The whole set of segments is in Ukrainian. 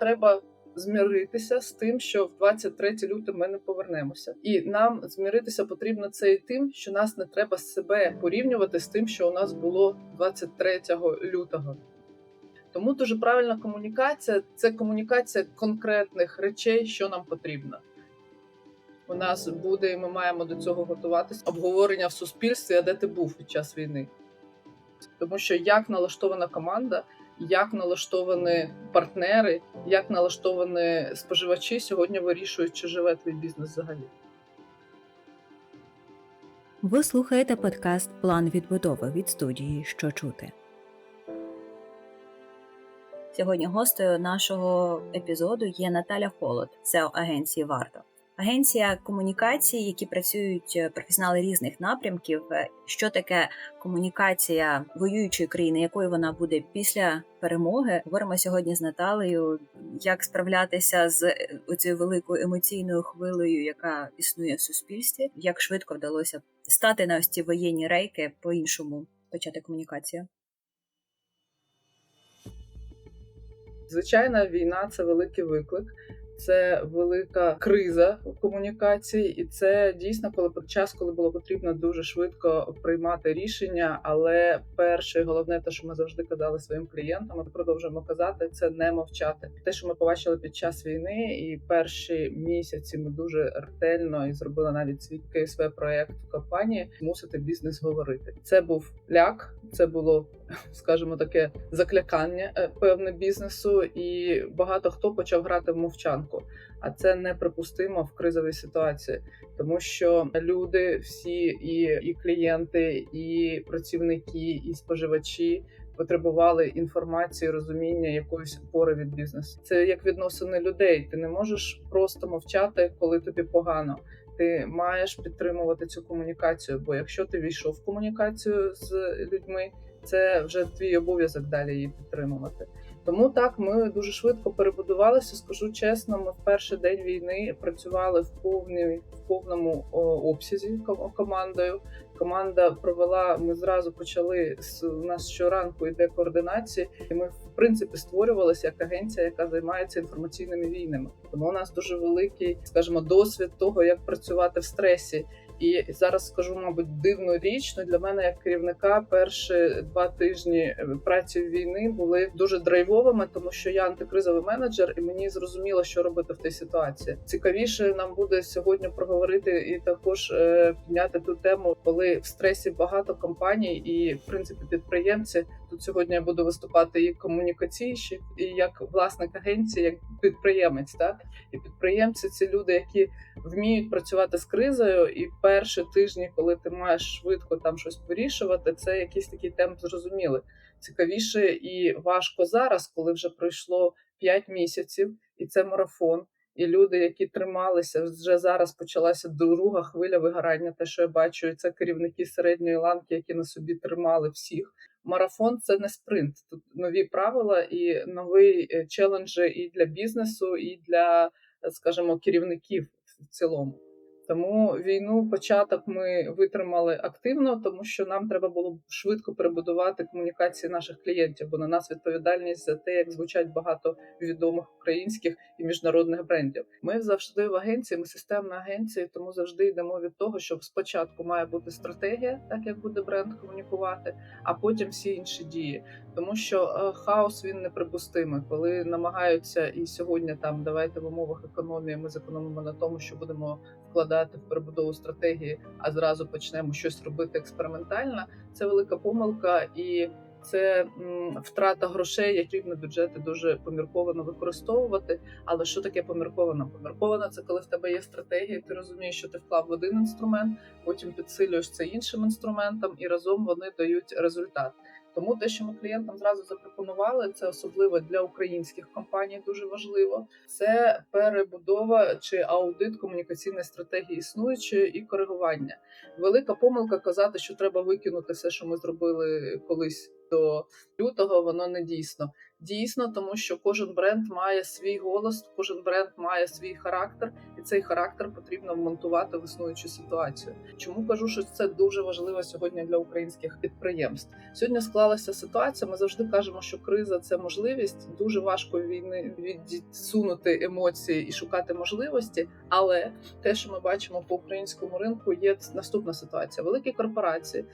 треба зміритися з тим, що в 23 лютого ми не повернемося, і нам зміритися потрібно це і тим, що нас не треба себе порівнювати з тим, що у нас було 23 лютого. Тому дуже правильна комунікація це комунікація конкретних речей, що нам потрібно. У нас буде, і ми маємо до цього готуватися обговорення в суспільстві, а де ти був під час війни. Тому що як налаштована команда, як налаштовані партнери, як налаштовані споживачі сьогодні вирішують, чи живе твій бізнес взагалі. Ви слухаєте подкаст План відбудови від студії Що чути. Сьогодні гостею нашого епізоду є Наталя Холод, SEO агенції Варто. Агенція комунікації, які працюють е, професіонали різних напрямків. Е, Що таке комунікація воюючої країни, якою вона буде після перемоги? Говоримо сьогодні з Наталею, як справлятися з е, оцією великою емоційною хвилею, яка існує в суспільстві, як швидко вдалося стати на ось ці воєнні рейки по-іншому почати комунікацію. Звичайна війна це великий виклик, це велика криза в комунікації, і це дійсно коли час, коли було потрібно дуже швидко приймати рішення. Але перше, і головне, те, що ми завжди казали своїм клієнтам, ми продовжуємо казати, це не мовчати. Те, що ми побачили під час війни, і перші місяці ми дуже ретельно і зробили навіть свій КСВ проект в компанії, мусити бізнес говорити. Це був ляк, це було скажімо таке заклякання е, певне бізнесу, і багато хто почав грати в мовчанку. А це неприпустимо в кризовій ситуації, тому що люди, всі і, і клієнти, і працівники, і споживачі. Потребували інформації, розуміння якоїсь опори від бізнесу. Це як відносини людей. Ти не можеш просто мовчати, коли тобі погано. Ти маєш підтримувати цю комунікацію. Бо якщо ти війшов в комунікацію з людьми, це вже твій обов'язок далі її підтримувати. Тому так ми дуже швидко перебудувалися. Скажу чесно, ми в перший день війни працювали в повній в повному обсязі командою. Команда провела. Ми зразу почали у нас щоранку йде координація, і ми в принципі створювалися як агенція, яка займається інформаційними війнами. Тому у нас дуже великий, скажімо, досвід того, як працювати в стресі. І зараз скажу, мабуть, дивну річ. Ну для мене як керівника перші два тижні праці в війни були дуже драйвовими, тому що я антикризовий менеджер, і мені зрозуміло, що робити в тій ситуації. Цікавіше нам буде сьогодні проговорити і також е, підняти ту тему, коли в стресі багато компаній і в принципі підприємці. Тут сьогодні я буду виступати і комунікаційщик, і як власник агенції, як підприємець. Так і підприємці це люди, які вміють працювати з кризою. І перші тижні, коли ти маєш швидко там щось вирішувати, це якийсь такий темп зрозумілий. Цікавіше і важко зараз, коли вже пройшло 5 місяців, і це марафон. І люди, які трималися, вже зараз почалася друга хвиля вигорання. Те, що я бачу, це керівники середньої ланки, які на собі тримали всіх. Марафон це не спринт. Тут нові правила і нові челенджі і для бізнесу, і для, скажімо, керівників в цілому. Тому війну початок ми витримали активно, тому що нам треба було швидко перебудувати комунікації наших клієнтів, бо на нас відповідальність за те, як звучать багато відомих українських і міжнародних брендів. Ми завжди в агенції, ми системна агенція, тому завжди йдемо від того, що спочатку має бути стратегія, так як буде бренд комунікувати, а потім всі інші дії. Тому що хаос він неприпустимий, коли намагаються і сьогодні там давайте в умовах економії ми зекономимо на тому, що будемо вкладати в перебудову стратегії, а зразу почнемо щось робити експериментально. Це велика помилка і це втрата грошей, які потрібно бюджети дуже помірковано використовувати. Але що таке помірковано? Помірковано це коли в тебе є стратегія, ти розумієш, що ти вклав в один інструмент, потім підсилюєш це іншим інструментом, і разом вони дають результат. Тому те, що ми клієнтам зразу запропонували, це особливо для українських компаній дуже важливо. Це перебудова чи аудит комунікаційної стратегії існуючої і коригування. Велика помилка казати, що треба викинути все, що ми зробили колись до лютого, воно не дійсно. Дійсно, тому що кожен бренд має свій голос, кожен бренд має свій характер, і цей характер потрібно вмонтувати в існуючу ситуацію. Чому кажу, що це дуже важливо сьогодні для українських підприємств? Сьогодні склалася ситуація. Ми завжди кажемо, що криза це можливість. Дуже важко війни відсунути емоції і шукати можливості. Але те, що ми бачимо по українському ринку, є наступна ситуація: великі корпорації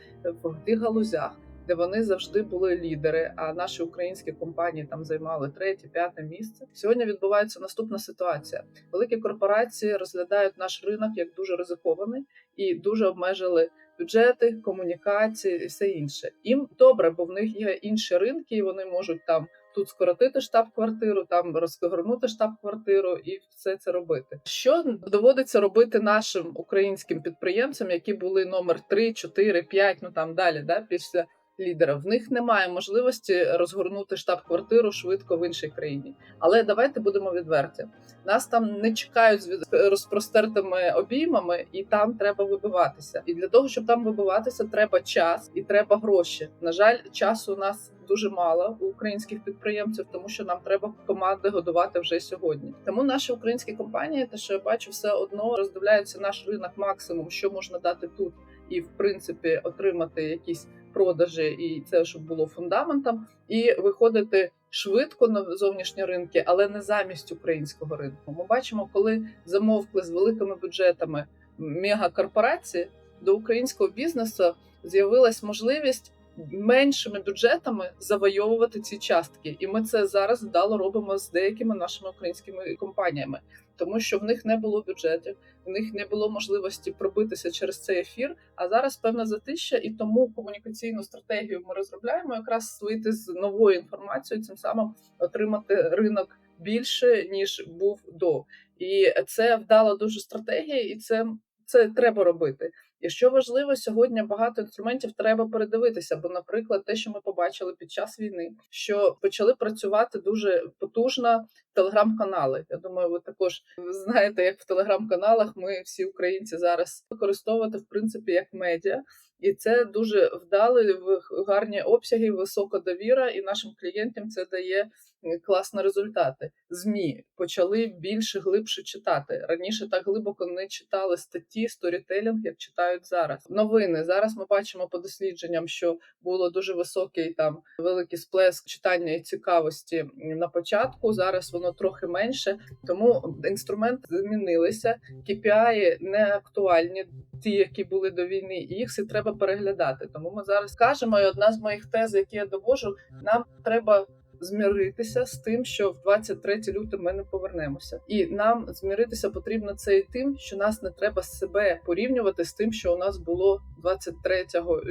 в тих галузях. Де вони завжди були лідери, а наші українські компанії там займали третє, п'яте місце. Сьогодні відбувається наступна ситуація. Великі корпорації розглядають наш ринок як дуже ризикований і дуже обмежили бюджети, комунікації і все інше. Їм добре, бо в них є інші ринки, і вони можуть там тут скоротити штаб-квартиру, там розгорнути штаб-квартиру і все це робити. Що доводиться робити нашим українським підприємцям, які були номер 3, 4, 5, ну там далі, да, після лідера. В них немає можливості розгорнути штаб-квартиру швидко в іншій країні. Але давайте будемо відверті. Нас там не чекають з розпростертими обіймами, і там треба вибиватися. І для того, щоб там вибиватися, треба час і треба гроші. На жаль, часу у нас. Дуже мало у українських підприємців, тому що нам треба команди годувати вже сьогодні. Тому наші українські компанії, те, що я бачу, все одно роздивляються наш ринок максимум, що можна дати тут, і в принципі отримати якісь продажі, і це щоб було фундаментом, і виходити швидко на зовнішні ринки, але не замість українського ринку. Ми бачимо, коли замовкли з великими бюджетами мегакорпорації, до українського бізнесу з'явилась можливість. Меншими бюджетами завойовувати ці частки, і ми це зараз вдало робимо з деякими нашими українськими компаніями, тому що в них не було бюджетів, в них не було можливості пробитися через цей ефір. А зараз певна затища, і тому комунікаційну стратегію ми розробляємо якраз вийти з новою інформацією, цим самим отримати ринок більше ніж був до, і це вдала дуже стратегія, і це, це треба робити. І що важливо, сьогодні багато інструментів треба передивитися. Бо, наприклад, те, що ми побачили під час війни, що почали працювати дуже потужно телеграм-канали. Я думаю, ви також знаєте, як в телеграм-каналах ми всі українці зараз використовувати в принципі як медіа. І це дуже вдали в гарні обсяги, висока довіра, і нашим клієнтам це дає класні результати. Змі почали більше глибше читати. Раніше так глибоко не читали статті, сторітелінг, як читають зараз. Новини зараз ми бачимо по дослідженням, що було дуже високий там великий сплеск читання і цікавості на початку. Зараз воно трохи менше, тому інструменти змінилися. KPI не актуальні, ті, які були до війни, і їх всі треба переглядати. Тому ми зараз кажемо, і одна з моїх тез, які я довожу, нам треба зміритися з тим, що в 23 лютого ми не повернемося, і нам зміритися потрібно це і тим, що нас не треба себе порівнювати з тим, що у нас було 23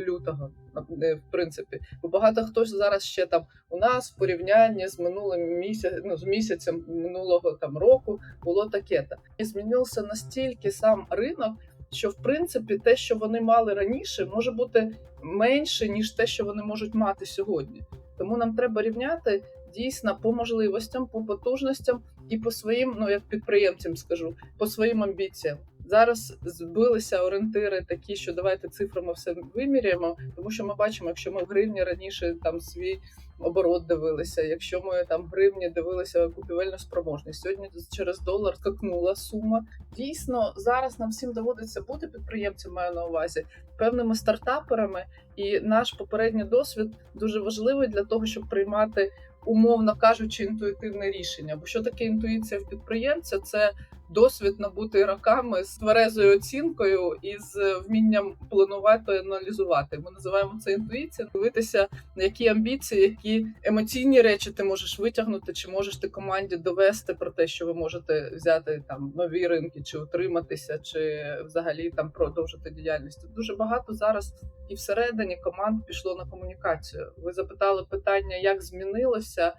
лютого. В принципі, бо багато хто зараз ще там у нас в порівнянні з минулим місяцем, ну з місяцем минулого там року було таке. та І змінився настільки сам ринок. Що в принципі те, що вони мали раніше, може бути менше ніж те, що вони можуть мати сьогодні. Тому нам треба рівняти дійсно по можливостям, по потужностям і по своїм, ну як підприємцям скажу, по своїм амбіціям. Зараз збилися орієнтири такі, що давайте цифрами все виміряємо, тому що ми бачимо, якщо ми в гривні раніше там свій оборот дивилися, якщо ми там в гривні дивилися купівельну спроможність, сьогодні через долар скакнула сума. Дійсно, зараз нам всім доводиться бути підприємцем, маю на увазі певними стартаперами, і наш попередній досвід дуже важливий для того, щоб приймати. Умовно кажучи, інтуїтивне рішення. Бо що таке інтуїція в підприємця? Це досвід набутий роками з тверезою оцінкою і з вмінням планувати і аналізувати. Ми називаємо це інтуїція. Дивитися, на які амбіції, які емоційні речі ти можеш витягнути, чи можеш ти команді довести про те, що ви можете взяти там нові ринки, чи утриматися, чи взагалі там продовжити діяльність. Дуже багато зараз і всередині команд пішло на комунікацію. Ви запитали питання, як змінилося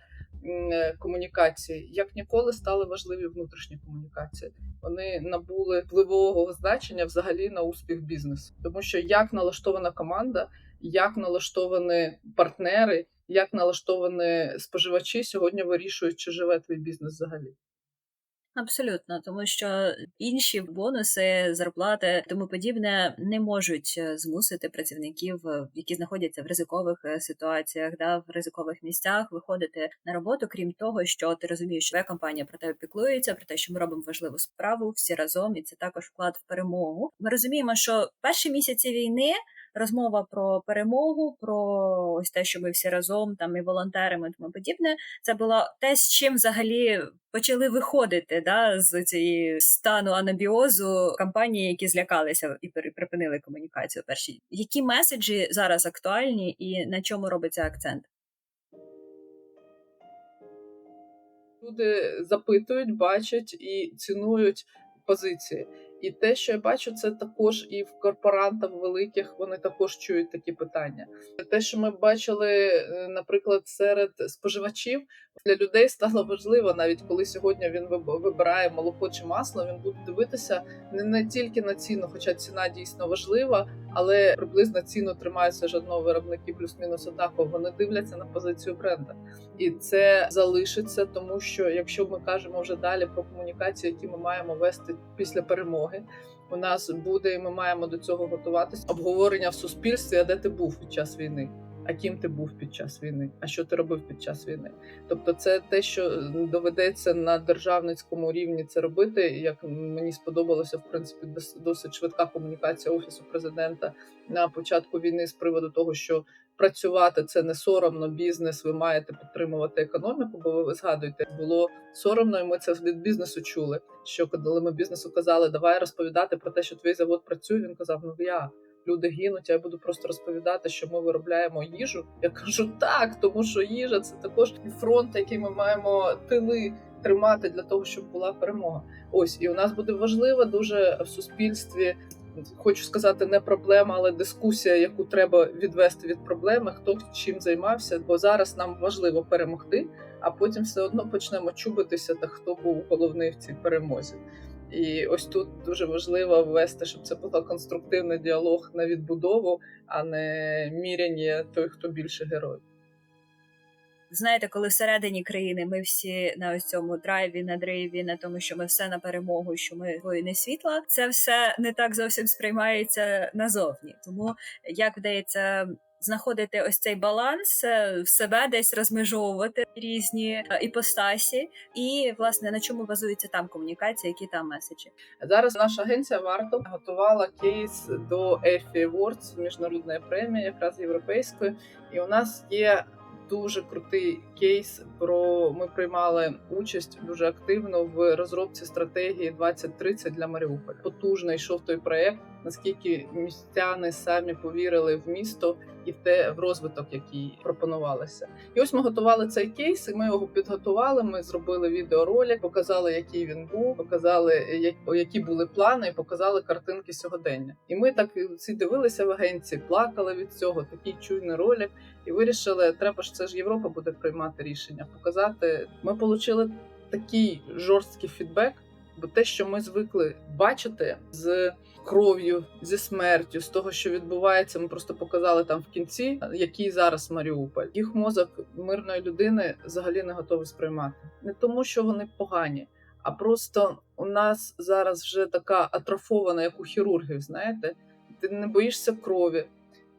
комунікації, як ніколи стали важливі внутрішні комунікації. Вони набули впливового значення взагалі на успіх бізнесу, тому що як налаштована команда, як налаштовані партнери, як налаштовані споживачі сьогодні вирішують, чи живе твій бізнес взагалі. Абсолютно, тому що інші бонуси, зарплати тому подібне не можуть е, змусити працівників, е, які знаходяться в ризикових е, ситуаціях, да в ризикових місцях, виходити на роботу. Крім того, що ти розумієш, що твоя компанія про тебе піклується, про те, що ми робимо важливу справу всі разом, і це також вклад в перемогу. Ми розуміємо, що перші місяці війни. Розмова про перемогу, про ось те, що ми всі разом там і волонтерами, тому подібне, це було те, з чим взагалі почали виходити да, з цієї стану анабіозу компанії, які злякалися і припинили комунікацію. Перші які меседжі зараз актуальні і на чому робиться акцент? Люди запитують, бачать і цінують позиції. І те, що я бачу, це також і в корпорантах великих вони також чують такі питання. Те, що ми бачили, е, наприклад, серед споживачів для людей стало важливо, навіть коли сьогодні він виб- вибирає молоко чи масло, він буде дивитися не, не тільки на ціну, хоча ціна дійсно важлива, але приблизно ціну тримаються жодного виробники плюс-мінус однаково. Вони дивляться на позицію бренда. І це залишиться, тому що якщо ми кажемо вже далі про комунікації, які ми маємо вести після перемоги, у нас буде, і ми маємо до цього готуватися. Обговорення в суспільстві, а де ти був під час війни, а ким ти був під час війни, а що ти робив під час війни. Тобто, це те, що доведеться на державницькому рівні це робити. Як мені сподобалося, в принципі, дос- досить швидка комунікація офісу президента на початку війни з приводу того, що працювати це не соромно. Бізнес, ви маєте підтримувати економіку. Бо ви згадуєте, було соромно, і ми це від бізнесу чули. Що коли ми бізнесу казали, давай розповідати про те, що твій завод працює. Він казав: Ну я. Люди гинуть, я буду просто розповідати, що ми виробляємо їжу. Я кажу так, тому що їжа це також і фронт, який ми маємо тили тримати для того, щоб була перемога. Ось і у нас буде важливо дуже в суспільстві хочу сказати, не проблема, але дискусія, яку треба відвести від проблеми, хто чим займався. Бо зараз нам важливо перемогти, а потім все одно почнемо чубитися, та хто був головний в цій перемозі. І ось тут дуже важливо ввести, щоб це був конструктивний діалог на відбудову, а не міряння той, хто більше герой. Знаєте, коли всередині країни ми всі на ось цьому драйві, на драйві, на тому, що ми все на перемогу, що ми воїни світла, це все не так зовсім сприймається назовні. Тому як вдається. Знаходити ось цей баланс е, в себе десь розмежовувати різні е, іпостасі, і власне на чому базується там комунікація, які там меседжі. Зараз наша агенція варто готувала кейс до EFI Awards, міжнародної премії, якраз європейської, і у нас є дуже крутий кейс. Про ми приймали участь дуже активно в розробці стратегії 2030 для Маріуполя. Потужно йшов той проект. Наскільки містяни самі повірили в місто і в те в розвиток, який пропонувалося. І ось ми готували цей кейс. і Ми його підготували. Ми зробили відеоролик, показали, який він був, показали які були плани, і показали картинки сьогодення. І ми так всі дивилися в агенції, плакали від цього. Такий чуйний ролик і вирішили, треба ж це ж Європа буде приймати рішення. Показати. Ми отримали такий жорсткий фідбек, бо те, що ми звикли бачити з кров'ю, зі смертю, з того, що відбувається, ми просто показали там в кінці, який зараз Маріуполь. Їх мозок мирної людини взагалі не готовий сприймати. Не тому, що вони погані. А просто у нас зараз вже така атрофована, як у хірургів, знаєте, ти не боїшся крові,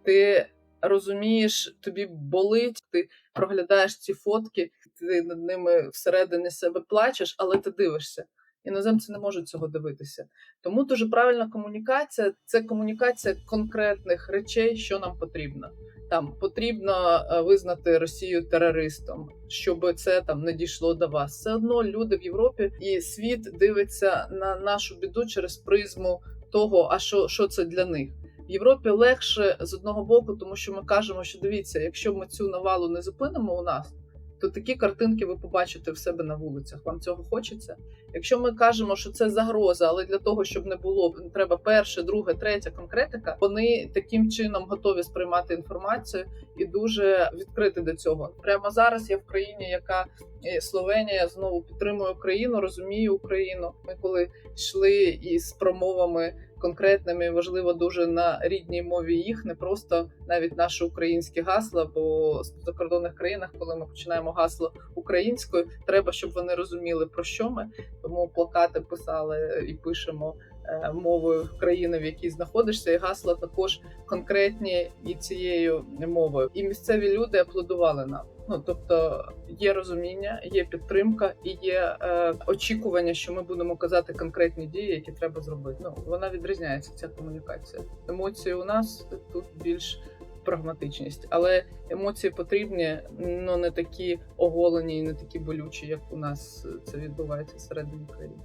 ти розумієш, тобі болить, ти проглядаєш ці фотки, ти над ними всередині себе плачеш, але ти дивишся. Іноземці не можуть цього дивитися. Тому дуже правильна комунікація це комунікація конкретних речей, що нам потрібно. Там потрібно е, визнати Росію терористом, щоб це там не дійшло до вас. Все одно люди в Європі і світ дивиться на нашу біду через призму того, а що, що це для них. В Європі легше з одного боку, тому що ми кажемо, що дивіться, якщо ми цю навалу не зупинимо у нас, то такі картинки ви побачите в себе на вулицях. Вам цього хочеться? Якщо ми кажемо, що це загроза, але для того, щоб не було, треба перше, друге, третя конкретика. Вони таким чином готові сприймати інформацію і дуже відкриті до цього. Прямо зараз я в країні, яка е, Словенія знову підтримує Україну, розуміє Україну. Ми коли йшли із промовами конкретними, важливо дуже на рідній мові їх, не просто навіть наші українські гасла. Бо в закордонних країнах, коли ми починаємо гасло українською, треба, щоб вони розуміли про що ми. тому плакати писали і пишемо е, мовою країни, в якій знаходишся, і гасла також конкретні і цією мовою. І місцеві люди аплодували нам. Ну тобто є розуміння, є підтримка і є е, очікування, що ми будемо казати конкретні дії, які треба зробити. Ну вона відрізняється ця комунікація. Емоції у нас тут більш прагматичність, але емоції потрібні, ну не такі оголені і не такі болючі, як у нас це відбувається всередині країни.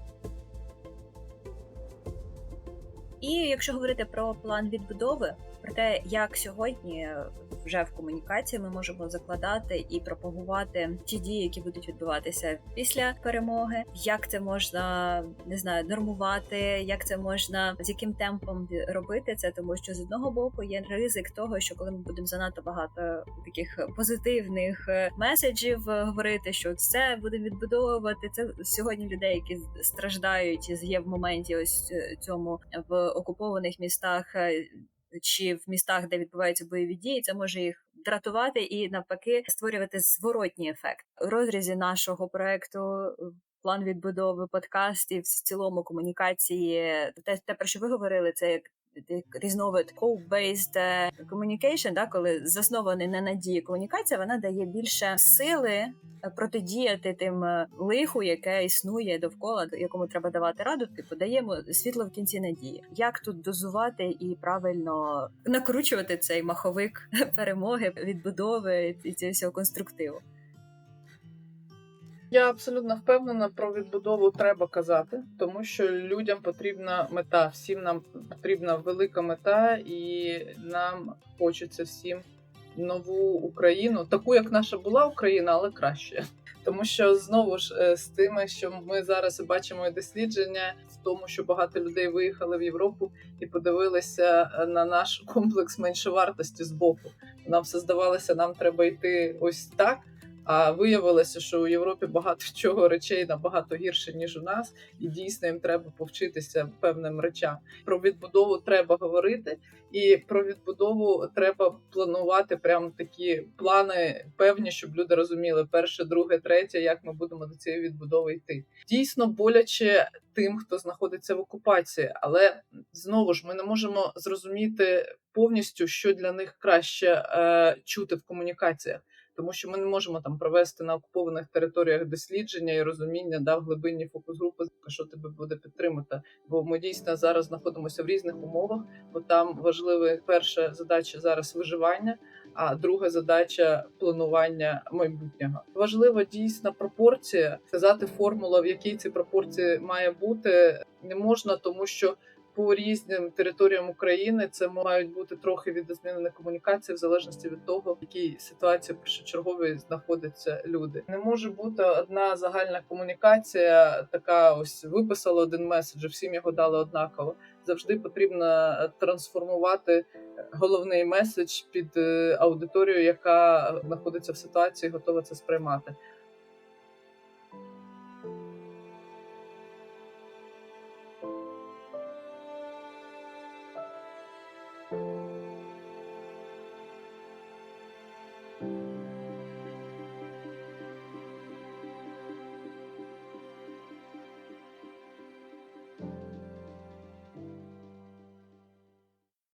І якщо говорити про план відбудови, про те, як сьогодні вже в комунікації ми можемо закладати і пропагувати ті дії, які будуть відбуватися після перемоги, як це можна не знаю, нормувати, як це можна з яким темпом робити це, тому що з одного боку є ризик того, що коли ми будемо занадто багато таких позитивних меседжів говорити, що це будемо відбудовувати. Це сьогодні людей, які страждають є в моменті ось цьому в окупованих містах чи в містах, де відбуваються бойові дії, це може їх дратувати і навпаки створювати зворотній ефект у розрізі нашого проекту. План відбудови подкастів в цілому комунікації. Те, те про що ви говорили, це як різновид code-based е, communication, да, коли заснований на надії комунікація, вона дає більше сили е, протидіяти тим е, лиху, яке існує довкола, якому треба давати раду. Типу даємо світло в кінці надії. Як тут дозувати і правильно накручувати цей маховик перемоги, відбудови і цього всього конструктиву? Я абсолютно впевнена, про відбудову треба казати, тому що людям потрібна мета, всім нам потрібна велика мета, і нам хочеться всім нову Україну, таку як наша була Україна, але краще. Тому що знову ж е, з тими, що ми зараз бачимо дослідження, в тому, що багато людей виїхали в Європу і подивилися на наш комплекс меншовартості з боку. Нам все здавалося, нам треба йти ось так. А виявилося, що у Європі багато чого речей набагато гірше ніж у нас, і дійсно їм треба повчитися певним речам. Про відбудову треба говорити, і про відбудову треба планувати прям такі плани певні, щоб люди розуміли перше, друге, третє, як ми будемо до цієї відбудови йти. Дійсно боляче тим, хто знаходиться в окупації, але знову ж ми не можемо зрозуміти повністю, що для них краще е, чути в комунікаціях тому що ми не можемо там провести на окупованих територіях дослідження і розуміння да, в глибинні фокус групи, що тебе буде підтримати. Бо ми дійсно зараз знаходимося в різних умовах, бо там важлива перша задача зараз виживання. А друга задача планування майбутнього важлива дійсна пропорція. Сказати формула, в якій ці пропорції має бути, не можна, тому що по різним територіям України це мають бути трохи відозмінені комунікації в залежності від того, в якій ситуації першочергові знаходяться люди. Не може бути одна загальна комунікація, така ось виписала один меседж, всім його дали однаково. Завжди потрібно трансформувати головний меседж під аудиторію, яка знаходиться в ситуації, готова це сприймати.